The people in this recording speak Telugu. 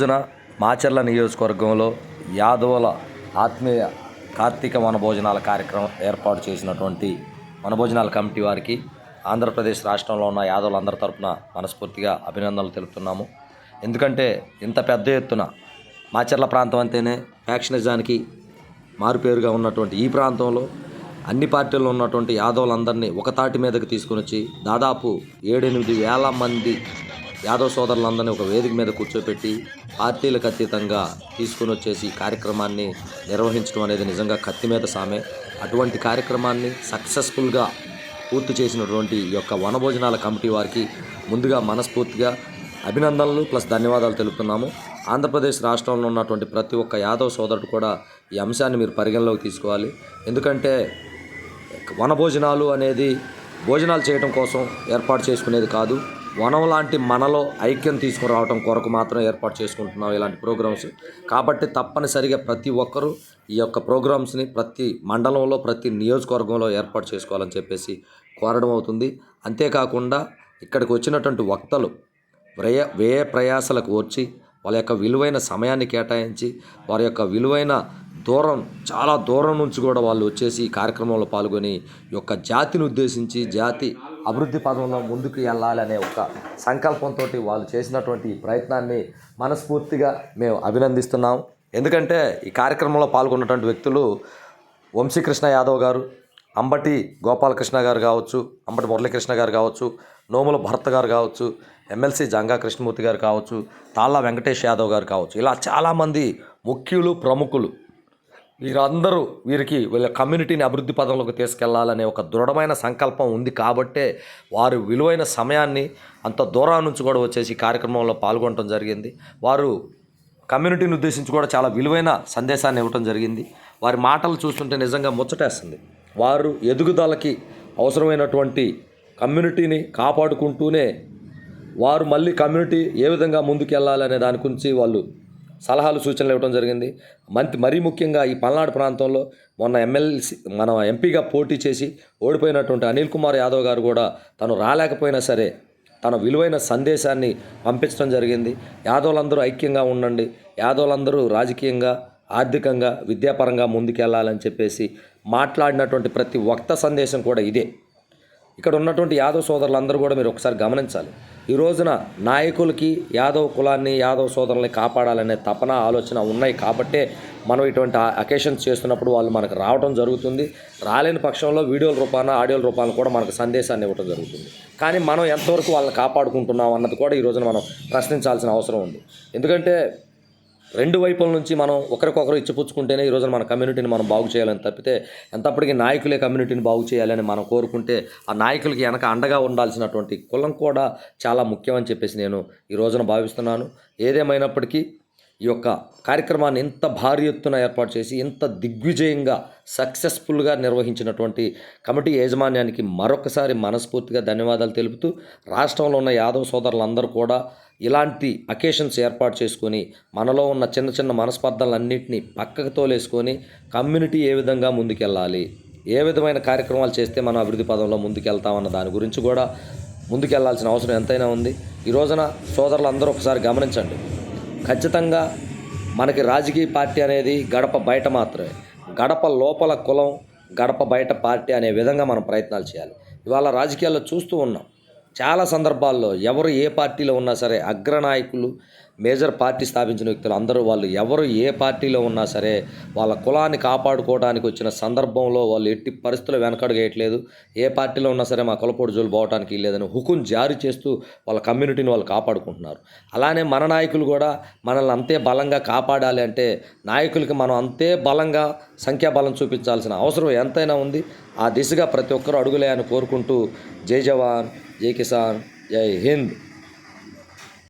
రోజున మాచర్ల నియోజకవర్గంలో యాదవుల ఆత్మీయ కార్తీక వనభోజనాల కార్యక్రమం ఏర్పాటు చేసినటువంటి వనభోజనాల కమిటీ వారికి ఆంధ్రప్రదేశ్ రాష్ట్రంలో ఉన్న యాదవులందరి తరపున మనస్ఫూర్తిగా అభినందనలు తెలుపుతున్నాము. ఎందుకంటే ఇంత పెద్ద ఎత్తున మాచర్ల ప్రాంతం అంటేనే ఫ్యాక్షనిజానికి మారుపేరుగా ఉన్నటువంటి ఈ ప్రాంతంలో అన్ని పార్టీల్లో ఉన్నటువంటి యాదవులందరినీ ఒక తాటి మీదకి తీసుకుని వచ్చి దాదాపు ఏడెనిమిది వేల మంది యాదవ్ సోదరులందరినీ ఒక వేదిక మీద కూర్చోపెట్టి పార్టీలకు అతీతంగా తీసుకుని వచ్చేసి ఈ కార్యక్రమాన్ని నిర్వహించడం అనేది నిజంగా కత్తి మీద సామే. అటువంటి కార్యక్రమాన్ని సక్సెస్ఫుల్గా పూర్తి చేసినటువంటి ఈ యొక్క వనభోజనాల కమిటీ వారికి ముందుగా మనస్ఫూర్తిగా అభినందనలు ప్లస్ ధన్యవాదాలు తెలుపుతున్నాము. ఆంధ్రప్రదేశ్ రాష్ట్రంలో ఉన్నటువంటి ప్రతి ఒక్క యాదవ్ సోదరుడు కూడా ఈ అంశాన్ని మీరు పరిగణలోకి తీసుకోవాలి. ఎందుకంటే వనభోజనాలు అనేది భోజనాలు చేయడం కోసం ఏర్పాటు చేసుకునేది కాదు. వనం లాంటి మనలో ఐక్యం తీసుకురావడం కొరకు మాత్రం ఏర్పాటు చేసుకుంటున్నాం ఇలాంటి ప్రోగ్రామ్స్. కాబట్టి తప్పనిసరిగా ప్రతి ఒక్కరూ ఈ యొక్క ప్రోగ్రామ్స్ని ప్రతి మండలంలో ప్రతి నియోజకవర్గంలో ఏర్పాటు చేసుకోవాలని చెప్పేసి కోరడం అవుతుంది. అంతేకాకుండా ఇక్కడికి వచ్చినటువంటి వక్తలు వ్యయ వ్యయ ప్రయాసలకు వచ్చి వాళ్ళ యొక్క విలువైన సమయాన్ని కేటాయించి వారి యొక్క విలువైన దూరం చాలా దూరం నుంచి కూడా వాళ్ళు వచ్చేసి ఈ కార్యక్రమంలో పాల్గొని ఈ యొక్క జాతిని ఉద్దేశించి జాతి అభివృద్ధి పదంలో ముందుకు వెళ్ళాలనే ఒక సంకల్పంతో వాళ్ళు చేసినటువంటి ఈ ప్రయత్నాన్ని మనస్ఫూర్తిగా మేము అభినందిస్తున్నాం. ఎందుకంటే ఈ కార్యక్రమంలో పాల్గొన్నటువంటి వ్యక్తులు వంశీకృష్ణ యాదవ్ గారు అంబటి గోపాలకృష్ణ గారు కావచ్చు అంబటి మురళీకృష్ణ గారు కావచ్చు నోముల భరత్ గారు కావచ్చు ఎమ్మెల్సీ జంగా కృష్ణమూర్తి గారు కావచ్చు తాళ్ళ వెంకటేష్ యాదవ్ గారు కావచ్చు. ఇలా చాలామంది ముఖ్యులు ప్రముఖులు వీరందరూ వీరికి వీళ్ళ కమ్యూనిటీని అభివృద్ధి పదంలోకి తీసుకెళ్ళాలనే ఒక దృఢమైన సంకల్పం ఉంది కాబట్టే వారు విలువైన సమయాన్ని అంత దూరం నుంచి కూడా వచ్చేసి కార్యక్రమంలో పాల్గొనడం జరిగింది. వారు కమ్యూనిటీని ఉద్దేశించి కూడా చాలా విలువైన సందేశాన్ని ఇవ్వటం జరిగింది. వారి మాటలు చూస్తుంటే నిజంగా ముచ్చటేస్తుంది. వారు ఎదుగుదలకి అవసరమైనటువంటి కమ్యూనిటీని కాపాడుకుంటూనే వారు మళ్ళీ కమ్యూనిటీ ఏ విధంగా ముందుకెళ్ళాలనే దాని గురించి వాళ్ళు సలహాలు సూచనలు ఇవ్వడం జరిగింది. మంత్ మరీ ముఖ్యంగా ఈ పల్నాడు ప్రాంతంలో మొన్న ఎమ్మెల్సీ మన ఎంపీగా పోటీ చేసి ఓడిపోయినటువంటి అనిల్ కుమార్ యాదవ్ గారు కూడా తను రాలేకపోయినా సరే తన విలువైన సందేశాన్ని పంపించడం జరిగింది. యాదవులందరూ ఐక్యంగా ఉండండి. యాదవులందరూ రాజకీయంగా ఆర్థికంగా విద్యాపరంగా ముందుకెళ్ళాలని చెప్పేసి మాట్లాడినటువంటి ప్రతి వక్త సందేశం కూడా ఇదే. ఇక్కడ ఉన్నటువంటి యాదవ్ సోదరులందరూ కూడా మీరు ఒకసారి గమనించాలి. ఈ రోజున నాయకులకి యాదవ్ కులాన్ని యాదవ్ సోదరుల్ని కాపాడాలనే తపన ఆలోచన ఉన్నాయి కాబట్టే మనం ఇటువంటి అకేషన్స్ చేస్తున్నప్పుడు వాళ్ళు మనకు రావడం జరుగుతుంది. రాలేని పక్షంలో వీడియోల రూపాన ఆడియోల రూపాన కూడా మనకు సందేశాన్ని ఇవ్వడం జరుగుతుంది. కానీ మనం ఎంతవరకు వాళ్ళని కాపాడుకుంటున్నాం అన్నది కూడా ఈ రోజున మనం ప్రశ్నించాల్సిన అవసరం ఉంది. ఎందుకంటే రెండు వైపుల నుంచి మనం ఒకరికొకరు ఇచ్చిపుచ్చుకుంటేనే ఈ రోజున మన కమ్యూనిటీని మనం బాగు చేయాలని తప్పితే ఎంతప్పటికీ నాయకులే కమ్యూనిటీని బాగు చేయాలని మనం కోరుకుంటే ఆ నాయకులకి వెనక అండగా ఉండాల్సినటువంటి కులం కూడా చాలా ముఖ్యమని చెప్పేసి నేను ఈ రోజున భావిస్తున్నాను. ఏదేమైనప్పటికీ ఈ యొక్క కార్యక్రమాన్ని ఇంత భారీ ఎత్తున ఏర్పాటు చేసి ఇంత దిగ్విజయంగా సక్సెస్ఫుల్గా నిర్వహించినటువంటి కమిటీ యాజమాన్యానికి మరొకసారి మనస్ఫూర్తిగా ధన్యవాదాలు తెలుపుతూ రాష్ట్రంలో ఉన్న యాదవ్ సోదరులందరూ కూడా ఇలాంటి అకేషన్స్ ఏర్పాటు చేసుకొని మనలో ఉన్న చిన్న చిన్న మనస్పర్ధలన్నింటినీ పక్కకు తోలేసుకొని కమ్యూనిటీ ఏ విధంగా ముందుకెళ్ళాలి ఏ విధమైన కార్యక్రమాలు చేస్తే మనం అభివృద్ధి పదంలో ముందుకెళ్తామన్న దాని గురించి కూడా ముందుకెళ్ళాల్సిన అవసరం ఎంతైనా ఉంది. ఈ రోజున సోదరులందరూ ఒకసారి గమనించండి. ఖచ్చితంగా మనకి రాజకీయ పార్టీ అనేది గడప బయట మాత్రమే. గడప లోపల కులం గడప బయట పార్టీ అనే విధంగా మనం ప్రయత్నాలు చేయాలి. ఇవాళ రాజకీయాల్లో చూస్తూ ఉన్నాం. చాలా సందర్భాల్లో ఎవరు ఏ పార్టీలో ఉన్నా సరే అగ్రనాయకులు మేజర్ పార్టీ స్థాపించిన వ్యక్తులు అందరూ వాళ్ళు ఎవరు ఏ పార్టీలో ఉన్నా సరే వాళ్ళ కులాన్ని కాపాడుకోవడానికి వచ్చిన సందర్భంలో వాళ్ళు ఎట్టి పరిస్థితులు వెనకడుగేయట్లేదు. ఏ పార్టీలో ఉన్నా సరే మా కులపోటు జోలు పోవడానికి లేదని హుకుం జారీ చేస్తూ వాళ్ళ కమ్యూనిటీని వాళ్ళు కాపాడుకుంటున్నారు. అలానే మన నాయకులు కూడా మనల్ని అంతే బలంగా కాపాడాలి అంటే నాయకులకి మనం అంతే బలంగా సంఖ్యాబలం చూపించాల్సిన అవసరం ఎంతైనా ఉంది. ఆ దిశగా ప్రతి ఒక్కరూ అడుగులే అని కోరుకుంటూ జై జవాన్. జై కిసాన్ జై హింద్